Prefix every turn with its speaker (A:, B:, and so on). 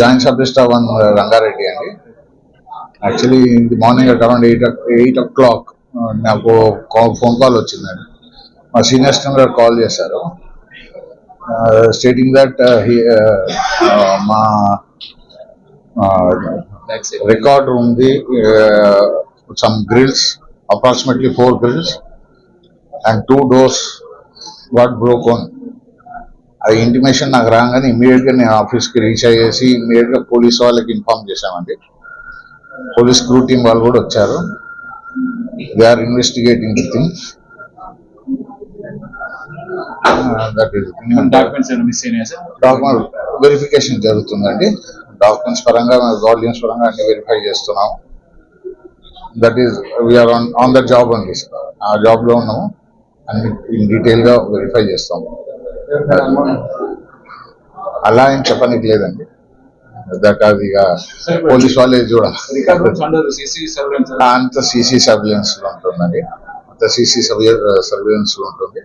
A: Joint sub register one Rangareddy అండి. Actually ఇది morning at around eight eight o'clock నాకు phone call వచ్చిందండి. మా సీనియర్ స్టూడెంట్ గారు కాల్ చేశారు. స్టేటింగ్ దట్ మా రికార్డ్ ఉంది some grills approximately four grills and two doors what broken అది ఇంటిమేషన్ నాకు రాగానే ఇమీడియట్గా నేను ఆఫీస్కి రీచ్ అయ్యేసి ఇమీడియట్గా పోలీస్ వాళ్ళకి ఇన్ఫార్మ్ చేశామండి. పోలీస్ క్రూ టీం వాళ్ళు కూడా వచ్చారు. They are investigating the thing that is
B: documents
A: document verification జరుగుతుందండి. డాక్యుమెంట్స్ పరంగా వాల్యూమ్స్ పరంగా అన్ని వెరిఫై చేస్తున్నాము. That is we're on on the job అండి ఆ జాబ్లో ఉన్నాము. అన్ని ఇన్ డీటెయిల్గా వెరిఫై చేస్తాము. అలా ఏం చెప్పడానికి లేదండి. దట్ ఇక పోలీస్ వాళ్ళే
B: సర్వేలెన్స్
A: అంత సీసీ సర్వేలెన్స్లో ఉంటుందండి అంత సీసీ సర్వేలెన్స్లో ఉంటుంది.